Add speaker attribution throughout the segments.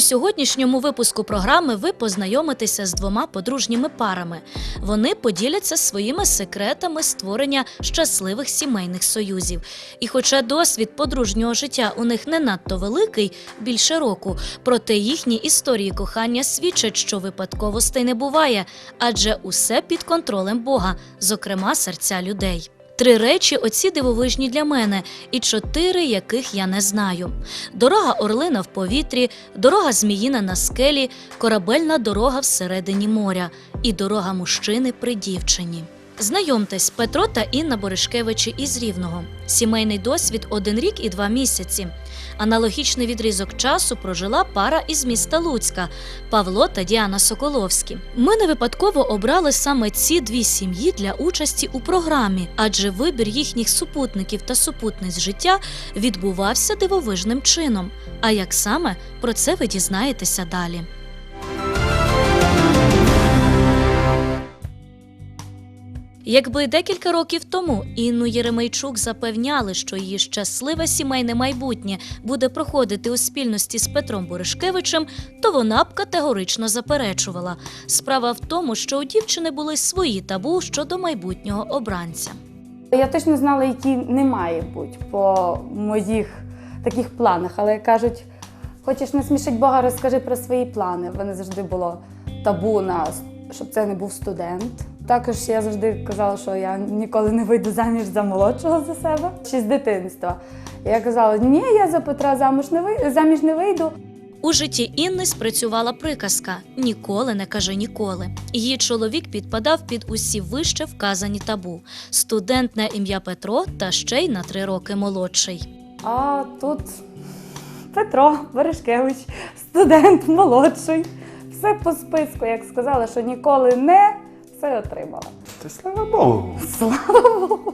Speaker 1: сьогоднішньому випуску програми ви познайомитеся з двома подружніми парами. Вони поділяться своїми секретами створення щасливих сімейних союзів. І хоча досвід подружнього життя у них не надто великий, більше року, проте їхні історії кохання свідчать, що випадковостей не буває, адже усе під контролем Бога, зокрема серця людей. Три речі оці дивовижні для мене, і чотири, яких я не знаю: дорога орлина в повітрі, дорога зміїна на скелі, корабельна дорога всередині моря і дорога мужчини при дівчині. Знайомтесь, Петро та Інна Боришкевичі із Рівного. Сімейний досвід один рік і два місяці. Аналогічний відрізок часу прожила пара із міста Луцька Павло та Діана Соколовські. Ми не випадково обрали саме ці дві сім'ї для участі у програмі, адже вибір їхніх супутників та супутниць життя відбувався дивовижним чином. А як саме про це ви дізнаєтеся далі. Якби декілька років тому Інну Єремейчук запевняли, що її щасливе сімейне майбутнє буде проходити у спільності з Петром Боришкевичем, то вона б категорично заперечувала. Справа в тому, що у дівчини були свої табу щодо майбутнього обранця.
Speaker 2: Я точно знала, які не має бути по моїх таких планах. Але кажуть, хочеш не смішить Бога, розкажи про свої плани. Вони завжди було табу на щоб це не був студент. Також я завжди казала, що я ніколи не вийду заміж за молодшого за себе ще з дитинства. Я казала, ні, я за Петра замуж не вий... заміж не вийду.
Speaker 1: У житті Інни спрацювала приказка Ніколи не кажи ніколи. Її чоловік підпадав під усі вище вказані табу: студент на ім'я Петро та ще й на три роки молодший.
Speaker 2: А тут Петро Берешкевич, студент молодший. Все по списку, як сказала, що ніколи не все отримала.
Speaker 3: Та слава Богу.
Speaker 2: Слава Богу!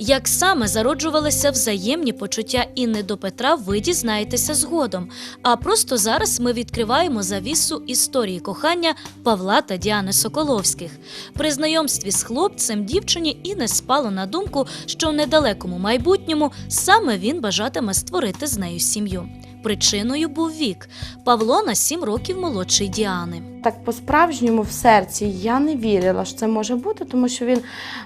Speaker 1: Як саме зароджувалися взаємні почуття Інни до Петра, ви дізнаєтеся згодом. А просто зараз ми відкриваємо завісу історії кохання Павла та Діани Соколовських. При знайомстві з хлопцем дівчині і не спало на думку, що в недалекому майбутньому саме він бажатиме створити з нею сім'ю. Причиною був вік. Павло на сім років молодший Діани.
Speaker 4: Так по-справжньому в серці я не вірила, що це може бути, тому що він,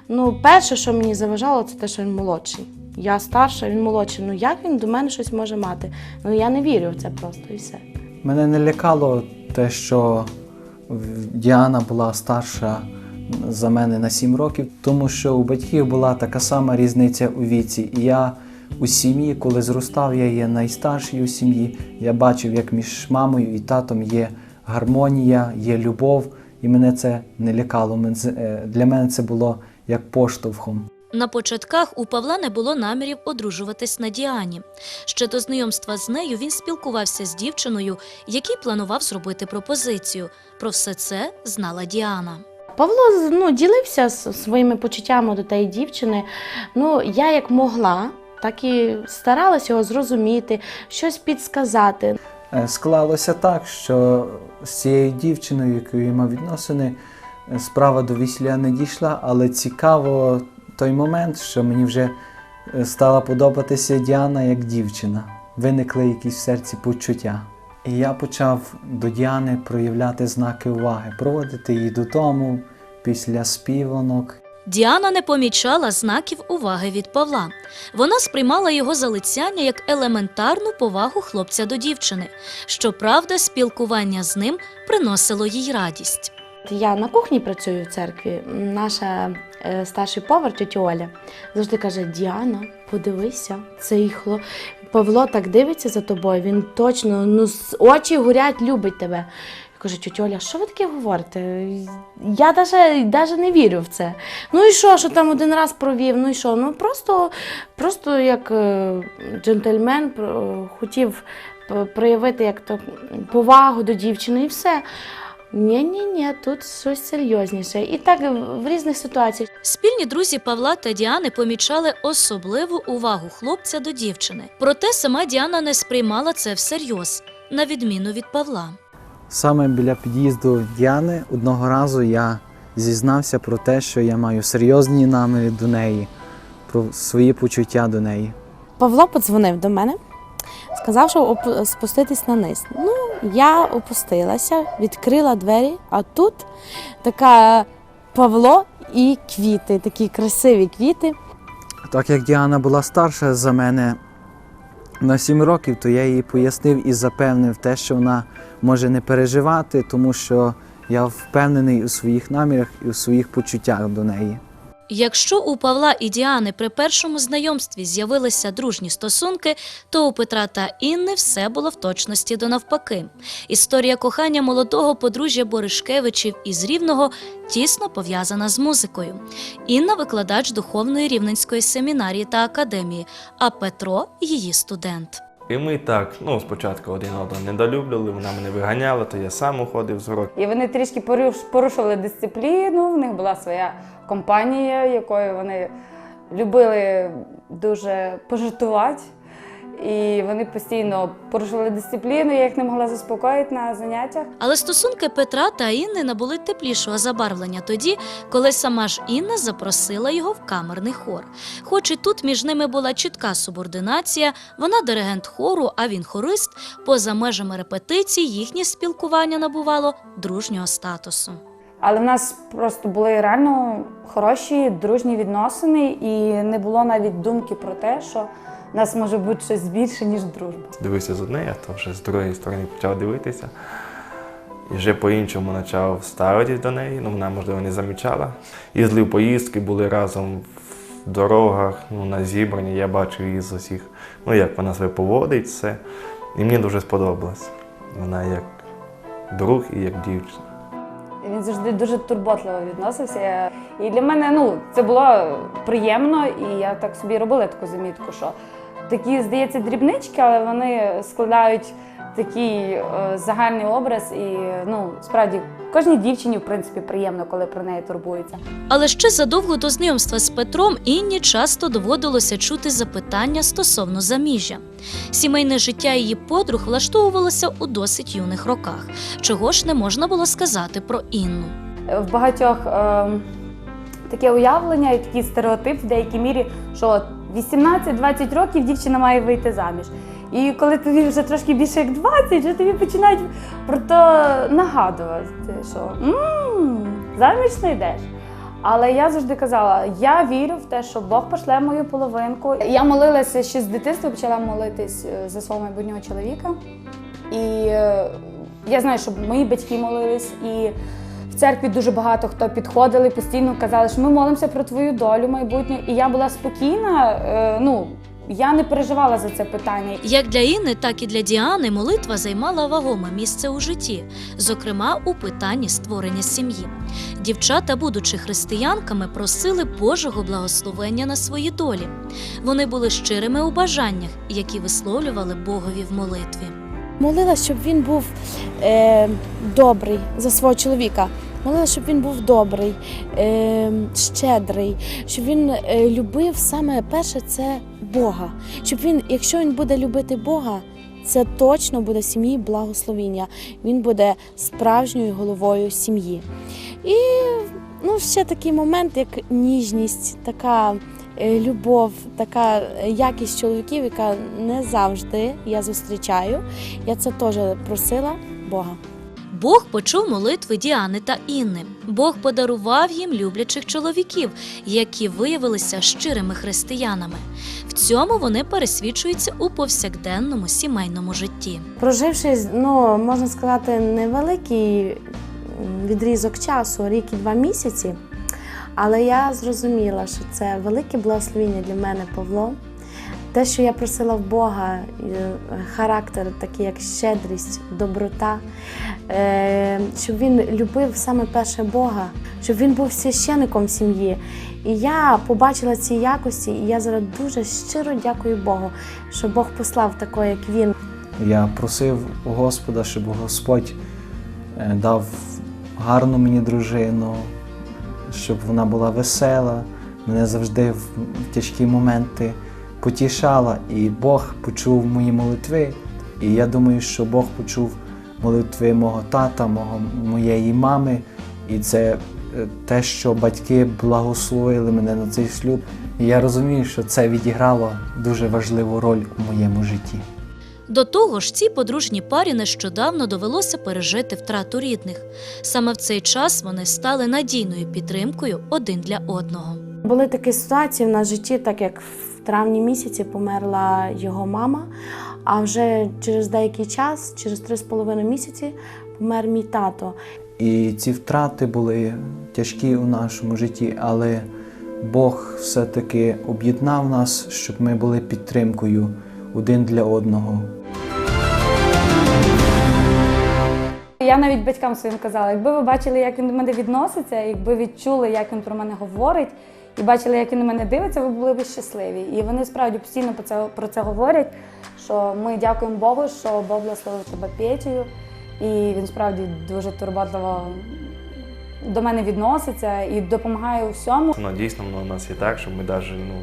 Speaker 4: ну, перше, що мені заважало, це те, що він молодший. Я старша, він молодший. Ну як він до мене щось може мати? Ну я не вірю в це просто і все.
Speaker 5: Мене не лякало те, що Діана була старша за мене на 7 років, тому що у батьків була така сама різниця у віці. І я у сім'ї, коли зростав, я є найстарший у сім'ї. Я бачив, як між мамою і татом є гармонія, є любов, і мене це не лякало. Е, Для мене це було як поштовхом.
Speaker 1: На початках у Павла не було намірів одружуватись на Діані. Ще до знайомства з нею він спілкувався з дівчиною, якій планував зробити пропозицію. Про все це знала Діана.
Speaker 4: Павло ну, ділився з- своїми почуттями до тієї дівчини. Ну, я як могла, так і старалася його зрозуміти, щось підсказати.
Speaker 5: Е, Склалося так, що з цією дівчиною, якою я мав відносини, е, справа до весілля не дійшла, але цікаво той момент, що мені вже е, стала подобатися Діана як дівчина. Виникли якісь в серці почуття. І я почав до Діани проявляти знаки уваги, проводити її додому після співанок,
Speaker 1: Діана не помічала знаків уваги від Павла. Вона сприймала його залицяння як елементарну повагу хлопця до дівчини. Щоправда, спілкування з ним приносило їй радість.
Speaker 4: Я на кухні працюю в церкві. Наша е, старший повар, тетя Оля, завжди каже: Діана, подивися, цей хлоп. Павло так дивиться за тобою, він точно ну, очі горять, любить тебе. Кажу, тетя Оля, що ви таке говорите? Я навіть, не вірю в це. Ну і що, що там один раз провів? Ну і що? Ну просто, просто як е, джентльмен хотів проявити як то повагу до дівчини і все. Ні, ні, ні, тут щось серйозніше. І так в різних ситуаціях.
Speaker 1: Спільні друзі Павла та Діани помічали особливу увагу хлопця до дівчини. Проте сама Діана не сприймала це всерйоз, на відміну від Павла.
Speaker 5: Саме біля під'їзду Діани одного разу я зізнався про те, що я маю серйозні наміри до неї, про свої почуття до неї.
Speaker 4: Павло подзвонив до мене, сказав, що спуститись на низ. Ну, Я опустилася, відкрила двері, а тут така Павло і квіти, такі красиві квіти.
Speaker 5: Так як Діана була старша за мене на 7 років, то я їй пояснив і запевнив те, що вона може не переживати, тому що я впевнений у своїх намірах і у своїх почуттях до неї.
Speaker 1: Якщо у Павла і Діани при першому знайомстві з'явилися дружні стосунки, то у Петра та Інни все було в точності до навпаки. Історія кохання молодого подружжя Боришкевичів із Рівного тісно пов'язана з музикою. Інна викладач духовної рівненської семінарії та академії, а Петро її студент.
Speaker 3: І ми так, ну, спочатку один одного недолюблювали, вона мене виганяла, то я сам уходив з уроків.
Speaker 2: І вони трішки поруш- порушували дисципліну. В них була своя компанія, якою вони любили дуже пожартувати. І вони постійно порушували дисципліну, я їх не могла заспокоїти на заняттях.
Speaker 1: Але стосунки Петра та Інни набули теплішого забарвлення тоді, коли сама ж Інна запросила його в камерний хор. Хоч і тут між ними була чітка субординація, вона диригент хору, а він хорист. Поза межами репетицій їхнє спілкування набувало дружнього статусу.
Speaker 2: Але в нас просто були реально хороші, дружні відносини, і не було навіть думки про те, що нас може бути щось більше, ніж дружба.
Speaker 3: Дивився з однієї, а то вже з другої сторони почав дивитися. І вже по-іншому почав ставитись до неї, ну вона, можливо, не замічала. Їздили в поїздки, були разом в дорогах, ну, на зібранні, я бачив її з усіх, ну як вона себе поводить, все. І мені дуже сподобалось. Вона як друг і як дівчина.
Speaker 2: Він завжди дуже турботливо відносився. І для мене ну, це було приємно, і я так собі робила таку замітку, що такі, здається, дрібнички, але вони складають такий е, загальний образ. І ну, справді кожній дівчині, в принципі, приємно, коли про неї турбуються.
Speaker 1: Але ще задовго до знайомства з Петром Інні часто доводилося чути запитання стосовно заміжжя. Сімейне життя її подруг влаштовувалося у досить юних роках, чого ж не можна було сказати про Інну.
Speaker 2: в багатьох е, таке уявлення і такий стереотип в деякій мірі, що 18-20 років дівчина має вийти заміж. І коли тобі вже трошки більше як 20, вже тобі починають про то нагадувати, що «М, заміж не йдеш. Але я завжди казала, я вірю в те, що Бог пошле мою половинку. Я молилася ще з дитинства, почала молитись е, за свого майбутнього чоловіка. І е, я знаю, що мої батьки молились, і в церкві дуже багато хто підходили, постійно казали, що ми молимося про твою долю майбутню. І я була спокійна. е, Ну я не переживала за це питання.
Speaker 1: Як для Інни, так і для Діани молитва займала вагоме місце у житті, зокрема у питанні створення сім'ї. Дівчата, будучи християнками, просили Божого благословення на свої долі. Вони були щирими у бажаннях, які висловлювали Богові в молитві.
Speaker 4: Молила, щоб він був е, добрий за свого чоловіка. Молила, щоб він був добрий, е, щедрий, щоб він е, любив саме перше це Бога. Щоб він, якщо він буде любити Бога, це точно буде сім'ї благословіння. Він буде справжньою головою сім'ї. І ну, ще такий момент, як ніжність, така любов, така е, якість чоловіків, яка не завжди я зустрічаю. Я це теж просила Бога.
Speaker 1: Бог почув молитви Діани та Інни. Бог подарував їм люблячих чоловіків, які виявилися щирими християнами. В цьому вони пересвідчуються у повсякденному сімейному житті.
Speaker 4: Проживши, ну можна сказати, невеликий відрізок часу, рік і два місяці, але я зрозуміла, що це велике благословіння для мене, Павло. Те, що я просила в Бога, е, характер, такий як щедрість, доброта, е, щоб він любив саме перше Бога, щоб він був священником сім'ї. І я побачила ці якості, і я зараз дуже щиро дякую Богу, що Бог послав такого, як він.
Speaker 5: Я просив у Господа, щоб Господь е, дав гарну мені дружину, щоб вона була весела, мене завжди в тяжкі моменти потішала. І Бог почув мої молитви. І я думаю, що Бог почув молитви мого тата, мого, моєї мами. І це е, те, що батьки благословили мене на цей шлюб. І я розумію, що це відіграло дуже важливу роль у моєму житті.
Speaker 1: До того ж, цій подружній парі нещодавно довелося пережити втрату рідних. Саме в цей час вони стали надійною підтримкою один для одного.
Speaker 4: Були такі ситуації в нас в житті, так як в травні місяці померла його мама, а вже через деякий час, через три з половиною місяці, помер мій тато.
Speaker 5: І ці втрати були тяжкі у нашому житті, але Бог все-таки об'єднав нас, щоб ми були підтримкою один для одного.
Speaker 2: Я навіть батькам своїм казала, якби ви бачили, як він до мене відноситься, якби відчули, як він про мене говорить, і бачили, як він на мене дивиться, ви були б щасливі. І вони справді постійно про це, про це говорять, що ми дякуємо Богу, що Бог благословив тебе Петю, і він справді дуже турботливо до мене відноситься і допомагає у всьому.
Speaker 3: Ну, дійсно, у нас і так, що ми навіть, ну,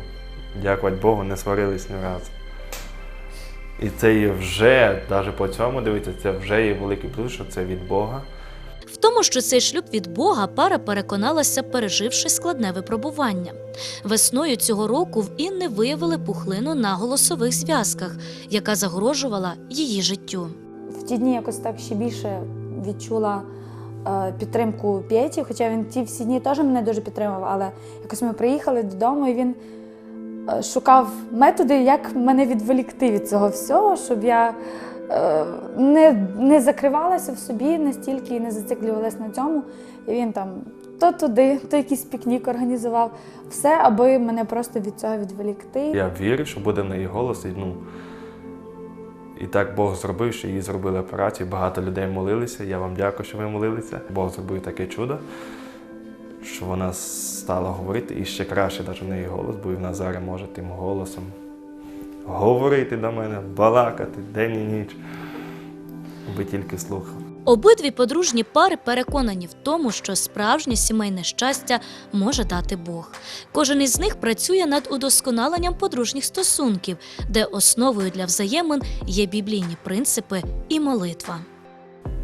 Speaker 3: дякувати Богу, не сварились ні разу. І це є вже, навіть по цьому дивіться, це вже є великий плюс, що це від Бога.
Speaker 1: В тому, що цей шлюб від Бога, пара переконалася, переживши складне випробування. Весною цього року в Інни виявили пухлину на голосових зв'язках, яка загрожувала її життю.
Speaker 2: в ті дні якось так ще більше відчула е, підтримку Петі, хоча він ті всі дні теж мене дуже підтримував, але якось ми приїхали додому, і він шукав методи, як мене відволікти від цього всього, щоб я е, не, не закривалася в собі настільки і не зациклювалася на цьому. І він там то туди, то якийсь пікнік організував. Все, аби мене просто від цього відволікти.
Speaker 3: Я вірю, що буде в неї голос. І, ну, і так Бог зробив, що їй зробили операцію. Багато людей молилися. Я вам дякую, що ви молилися. Бог зробив таке чудо, що вона стала говорити і ще краще навіть в неї голос, бо і вона зараз може тим голосом говорити до мене, балакати день і ніч. Ви тільки слухали.
Speaker 1: Обидві подружні пари переконані в тому, що справжнє сімейне щастя може дати Бог. Кожен із них працює над удосконаленням подружніх стосунків, де основою для взаємин є біблійні принципи і молитва.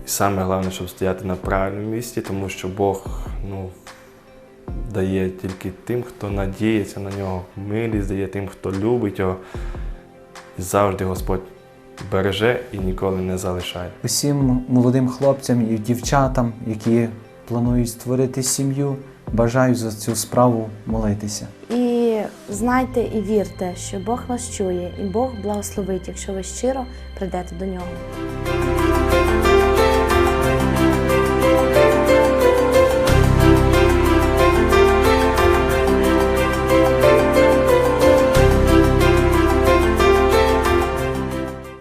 Speaker 3: І саме головне, щоб стояти на правильному місці, тому що Бог ну, дає тільки тим, хто надіється на нього. Милість дає тим, хто любить його. І завжди Господь береже і ніколи не залишає.
Speaker 5: Усім молодим хлопцям і дівчатам, які планують створити сім'ю, бажаю за цю справу молитися.
Speaker 4: І знайте і вірте, що Бог вас чує, і Бог благословить, якщо ви щиро прийдете до нього.